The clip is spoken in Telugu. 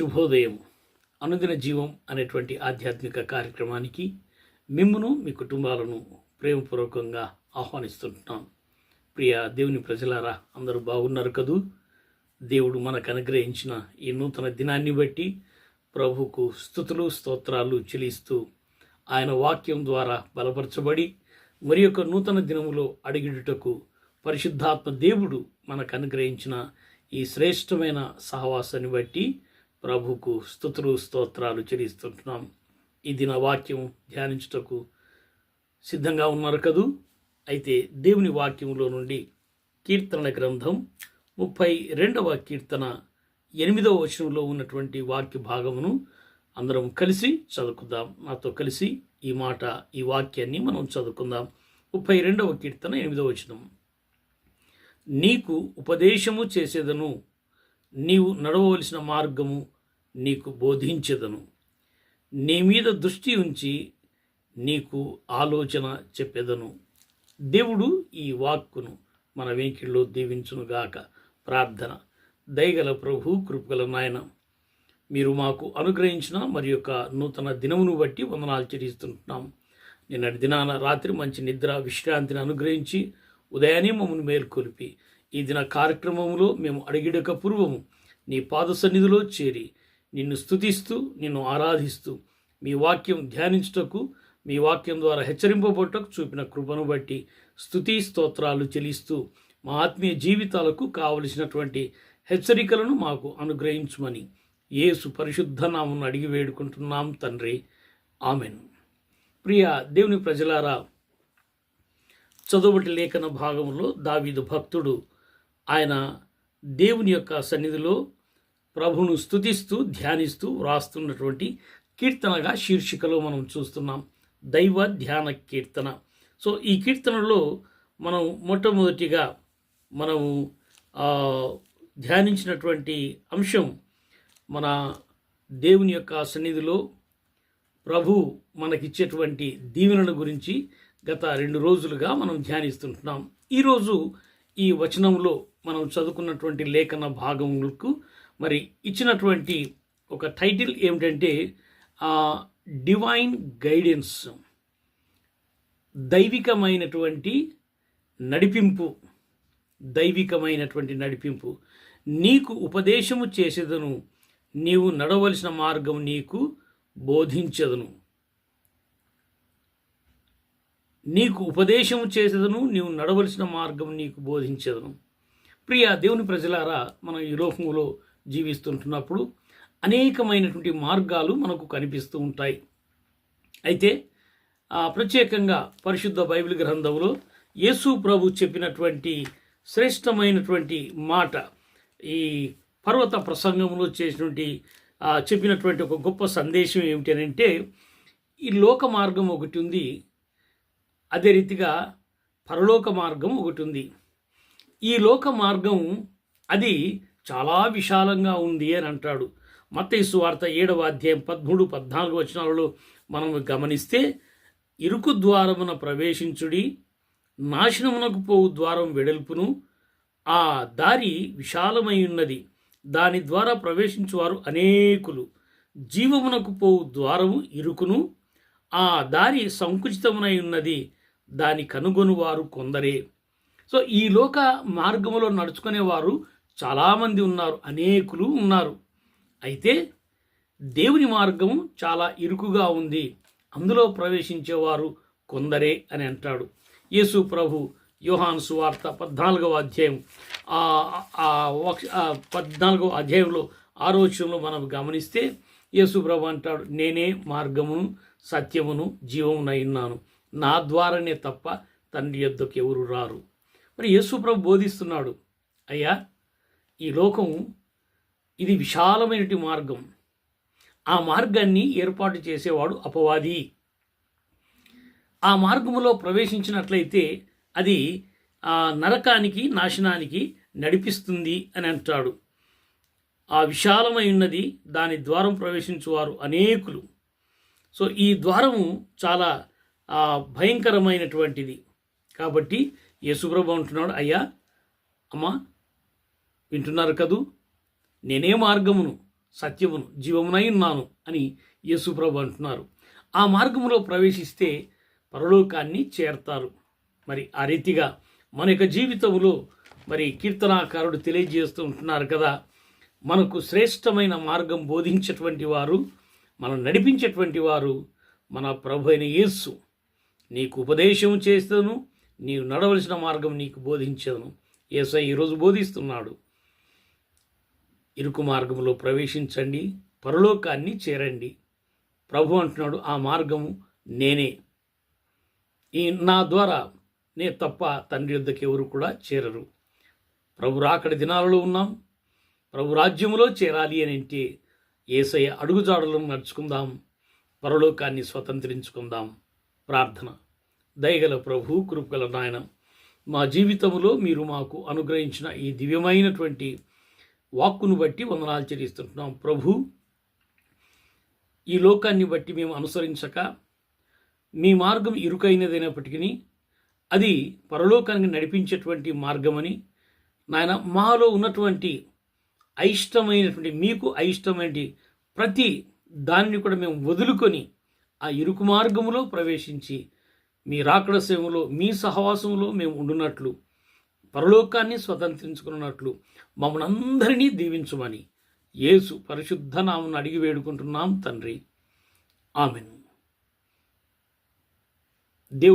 శుభోదయం. అనుదిన జీవం అనేటువంటి ఆధ్యాత్మిక కార్యక్రమానికి మిమ్మును మీ కుటుంబాలను ప్రేమపూర్వకంగా ఆహ్వానిస్తుంటున్నాం. ప్రియ దేవుని ప్రజలారా అందరూ బాగున్నారు కదూ? దేవుడు మనకు అనుగ్రహించిన ఈ నూతన దినాన్ని బట్టి ప్రభుకు స్థుతులు స్తోత్రాలు చెల్లిస్తూ ఆయన వాక్యం ద్వారా బలపరచబడి మరి యొక్క నూతన దినములో అడిగిడుటకు పరిశుద్ధాత్మ దేవుడు మనకు అనుగ్రహించిన ఈ శ్రేష్టమైన సహవాసాన్ని బట్టి ప్రభుకు స్థుతులు స్తోత్రాలు చెల్లిస్తుంటున్నాం ఈ దిన వాక్యం ధ్యానించుటకు సిద్ధంగా ఉన్నారు కదూ? అయితే దేవుని వాక్యంలో నుండి కీర్తనల గ్రంథం ముప్పై రెండవ కీర్తన ఎనిమిదవ వచనంలో ఉన్నటువంటి వాక్య భాగమును అందరం కలిసి చదువుకుందాం. నాతో కలిసి ఈ మాట ఈ వాక్యాన్ని మనం చదువుకుందాం. ముప్పై రెండవ కీర్తన ఎనిమిదవ వచనం. నీకు ఉపదేశము చేసేదను నీవు నడవవలసిన మార్గము నీకు బోధించెదను. నీ మీద దృష్టి ఉంచి నీకు ఆలోచన చెప్పెదను. దేవుడు ఈ వాక్కును మన వెంకిల్లో దీవించునుగాక ప్రార్థన. దయగల ప్రభు కృపగల నాయన మీరు మాకు అనుగ్రహించిన మరి యొక్క నూతన దినమును బట్టి వందనాలు చెల్లిస్తుంటున్నాం నిన్నటి దినాన రాత్రి మంచి నిద్ర విశ్రాంతిని అనుగ్రహించి ఉదయాన్నే మమ్మల్ని మేల్కొలిపి. ఈ దిన కార్యక్రమంలో మేము అడిగిడక పూర్వము నీ పాద సన్నిధిలో చేరి నిన్ను స్థుతిస్తూ నిన్ను ఆరాధిస్తూ మీ వాక్యం ధ్యానించుటకు మీ వాక్యం ద్వారా హెచ్చరింపబోటకు చూపిన కృపను బట్టి స్థుతి స్తోత్రాలు చెల్లిస్తూ మా ఆత్మీయ జీవితాలకు కావలసినటువంటి హెచ్చరికలను మాకు అనుగ్రహించమని యేసు పరిశుద్ధ నామను అడిగి వేడుకుంటున్నాం తండ్రి. ఆమెన్. ప్రియ దేవుని ప్రజలారా చదువుటి లేఖన భాగంలో దావీదు భక్తుడు ఆయన దేవుని యొక్క సన్నిధిలో ప్రభును స్థుతిస్తూ ధ్యానిస్తూ వ్రాస్తున్నటువంటి కీర్తనగా శీర్షికలో మనం చూస్తున్నాం. దైవ ధ్యాన కీర్తన. సో ఈ కీర్తనలో మనం మొట్టమొదటిగా మనము ధ్యానించినటువంటి అంశం మన దేవుని యొక్క సన్నిధిలో ప్రభు మనకిచ్చేటువంటి దీవెనల గురించి గత రెండు రోజులుగా మనం ధ్యానిస్తుంటున్నాం. ఈరోజు ఈ వచనంలో మనం చదువుకున్నటువంటి లేఖన భాగములకు మరి ఇచ్చినటువంటి ఒక టైటిల్ ఏమిటంటే డివైన్ గైడెన్స్ దైవికమైనటువంటి నడిపింపు దైవికమైనటువంటి నడిపింపు. నీకు ఉపదేశము చేసేదను నీవు నడవలసిన మార్గం నీకు బోధించదును. నీకు ఉపదేశము చేసేదను నీవు నడవలసిన మార్గం నీకు బోధించదును. ప్రియ దేవుని ప్రజలారా మనం ఈ లోకంలో జీవిస్తుంటున్నప్పుడు అనేకమైనటువంటి మార్గాలు మనకు కనిపిస్తూ ఉంటాయి. అయితే ప్రత్యేకంగా పరిశుద్ధ బైబిల్ గ్రంథంలో యేసు ప్రభు చెప్పినటువంటి శ్రేష్టమైనటువంటి మాట ఈ పర్వత ప్రసంగంలో చేసినటువంటి చెప్పినటువంటి ఒక గొప్ప సందేశం ఏమిటి అని అంటే ఈ లోక మార్గం ఒకటి ఉంది. అదే రీతిగా పరలోక మార్గం ఒకటి ఉంది. ఈ లోక మార్గం అది చాలా విశాలంగా ఉంది అని అంటాడు. మత్తయి వార్త ఏడవ అధ్యాయం పదమూడు పద్నాలుగు వచనాలలో మనం గమనిస్తే ఇరుకు ద్వారమున ప్రవేశించుడి నాశనమునకు పోవు ద్వారం వెడల్పును ఆ దారి విశాలమై ఉన్నది దాని ద్వారా ప్రవేశించువారు అనేకులు. జీవమునకు పోవు ద్వారము ఇరుకును ఆ దారి సంకుచితమునై ఉన్నది దాని కనుగొనువారు కొందరే. సో ఈ లోక మార్గములో నడుచుకునేవారు చాలామంది ఉన్నారు అనేకులు ఉన్నారు. అయితే దేవుని మార్గము చాలా ఇరుకుగా ఉంది. అందులో ప్రవేశించేవారు కొందరే అని అంటాడు. యేసు ప్రభు యోహాన్ సువార్త పద్నాలుగవ అధ్యాయం. ఆ పద్నాలుగవ అధ్యాయంలో ఆరోచనలో మనం గమనిస్తే యేసు ప్రభు అంటాడు నేనే మార్గమును సత్యమును జీవమునై నా ద్వారానే తప్ప తండ్రి యొద్దకు ఎవరు రారు. మరి యేసు ప్రభు బోధిస్తున్నాడు అయ్యా ఈ లోకం ఇది విశాలమైనటి మార్గం. ఆ మార్గాన్ని ఏర్పాటు చేసేవాడు అపవాది. ఆ మార్గములో ప్రవేశించినట్లయితే అది ఆ నరకానికి నాశనానికి నడిపిస్తుంది అని అంటాడు. ఆ విశాలమై ఉన్నది దాని ద్వారం ప్రవేశించువారు అనేకులు. సో ఈ ద్వారము చాలా భయంకరమైనటువంటిది. కాబట్టి యేసుప్రభు అంటున్నాడు అయ్యా అమ్మ వింటున్నారు కదూ? నేనే మార్గమును సత్యమును జీవమునై ఉన్నాను అని యేసుప్రభు అంటున్నారు. ఆ మార్గంలో ప్రవేశిస్తే పరలోకాన్ని చేరతారు. మరి ఆ రీతిగా మన యొక్క జీవితంలో మరి కీర్తనాకారుడు తెలియజేస్తూ ఉంటున్నారు కదా మనకు శ్రేష్టమైన మార్గం బోధించేటువంటి వారు మనం నడిపించేటువంటి వారు మన ప్రభు అయిన యేస్సు నీకు ఉపదేశం చేస్తాను నీవు నడవలసిన మార్గం నీకు బోధించను. ఏసై ఈరోజు బోధిస్తున్నాడు. ఇరుకు మార్గంలో ప్రవేశించండి పరలోకాన్ని చేరండి. ప్రభు అంటున్నాడు ఆ మార్గము నేనే. ఈ నా ద్వారా నే తప్ప తండ్రి యుద్ధకి ఎవరు కూడా చేరరు. ప్రభు రాకడి దినాలలో ఉన్నాం. ప్రభు రాజ్యములో చేరాలి అని అంటే ఏసయ్య అడుగుజాడలను నడుచుకుందాం పరలోకాన్ని స్వతంత్రించుకుందాం. ప్రార్థన. దయగల ప్రభు కృపగల నాయన మా జీవితంలో మీరు మాకు అనుగ్రహించిన ఈ దివ్యమైనటువంటి వాక్కును బట్టి వందనాలు చెల్లిస్తుంటున్నాం. ప్రభు ఈ లోకాన్ని బట్టి మేము అనుసరించక మీ మార్గం ఇరుకైనదైనప్పటికీ అది పరలోకానికి నడిపించేటువంటి మార్గమని నాయన మాలో ఉన్నటువంటి అయిష్టమైనటువంటి మీకు అయిష్టమైన ప్రతి దానిని కూడా మేము వదులుకొని ఆ ఇరుకు మార్గములో ప్రవేశించి మీ రాకడ సేవలో మీ సహవాసంలో మేము ఉండున్నట్లు పరలోకాన్ని స్వతంత్రించుకున్నట్లు మమ్మల్ని అందరినీ దీవించమని యేసు పరిశుద్ధ నామను అడిగి వేడుకుంటున్నాం తండ్రి. ఆమెను.